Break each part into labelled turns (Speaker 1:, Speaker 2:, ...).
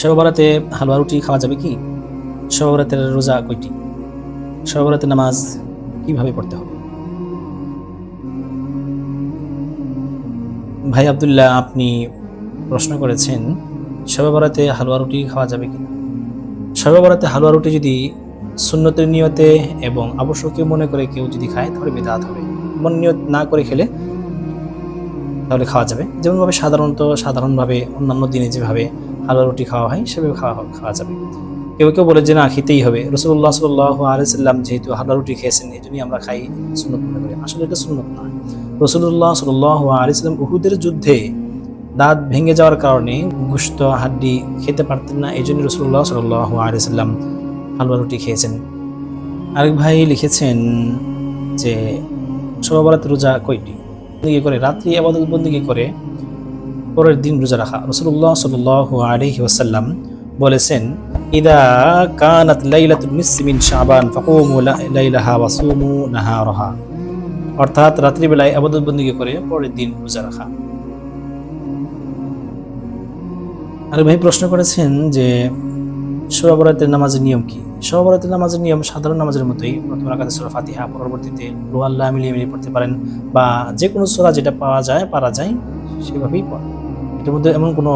Speaker 1: সবারাতে হালুয়া রুটি খাওয়া যাবে কি? সবারাতের রোজা কয়টি? সবারাতের নামাজ কীভাবে পড়তে হবে? ভাই আবদুল্লাহ, আপনি প্রশ্ন করেছেন সবাবরাতে হালুয়া রুটি খাওয়া যাবে কি সবাবরাতে হালুয়া রুটি যদি সুন্নতের নিয়তে এবং আবশ্যকীয় মনে করে কেউ যদি খায়, তাহলে বেদাত হবে। মন নিয়ত না করে খেলে তাহলে খাওয়া যাবে। যেমনভাবে সাধারণত সাধারণভাবে অন্যান্য দিনে যেভাবে হালুয়া রুটি খাওয়া হয়, সেভাবে খাওয়া খাওয়া যাবে। কেউ কেউ বলে যে, না, খেতেই হবে। রসুল্লাহ সাল্লাহ আলাইসাল্লাম যেহেতু হালুয়া রুটি খেয়েছেন, এই জন্যই আমরা খাই সুন্নত মনে করি। আসলে এটা সুন্নত নয়। রসুল্লাহ সাল্লাহ আলাইসাল্লাম উহুদের যুদ্ধে দাঁত ভেঙে যাওয়ার কারণে গুস্ত হাড্ডি খেতে পারতেন না, এই জন্য রসুল্লাহ সাল্লাহ আলাইসাল্লাম হালুয়া রুটি খেয়েছেন। আরেক ভাই লিখেছেন যে সবাবরাত রোজা কয়টি? করে, রাত্রি আবাদত বন্দিগি করে পরের দিন রোজা রাখা। রসুল্লাহ সাল আলহি ওসাল্লাম বলেছেন, ইদা কানাত লাইলাতুল নিসমিন শাবান ফাকুমু লাইলাহা ওয়াসুমু নাহারাহা। অর্থাৎ রাত্রিবেলায় আবাদত বন্দিগি করে পরের দিন রোজা রাখা। আর ভাই, প্রশ্ন করেছেন যে শোয়াবরাতের নামাজের নিয়ম কি? শোয়াবরাতের নামাজের নিয়ম সাধারণ নামাজের মতোই প্রথম রাখাতে সোরা ফাতিহা, পরবর্তীতে রুয়াল্লাহ মিলিয়ে মিলিয়ে পড়তে পারেন বা যে কোনো সোরা যেটা পাওয়া যায়, পারা যায়, সেভাবেই পড়ে এটার মধ্যে এমন কোনো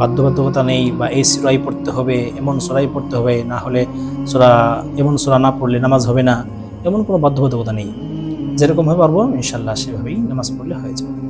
Speaker 1: বাধ্যবাধকতা নেই বা এই সুরাই পড়তে হবে, এমন সোরাই পড়তে হবে, না হলে সোরা, এমন সোরা না পড়লে নামাজ হবে না, এমন কোনো বাধ্যবাধকতা নেই। যেরকমভাবে পারব ইনশাল্লাহ সেভাবেই নামাজ পড়লে হয়ে যাবে।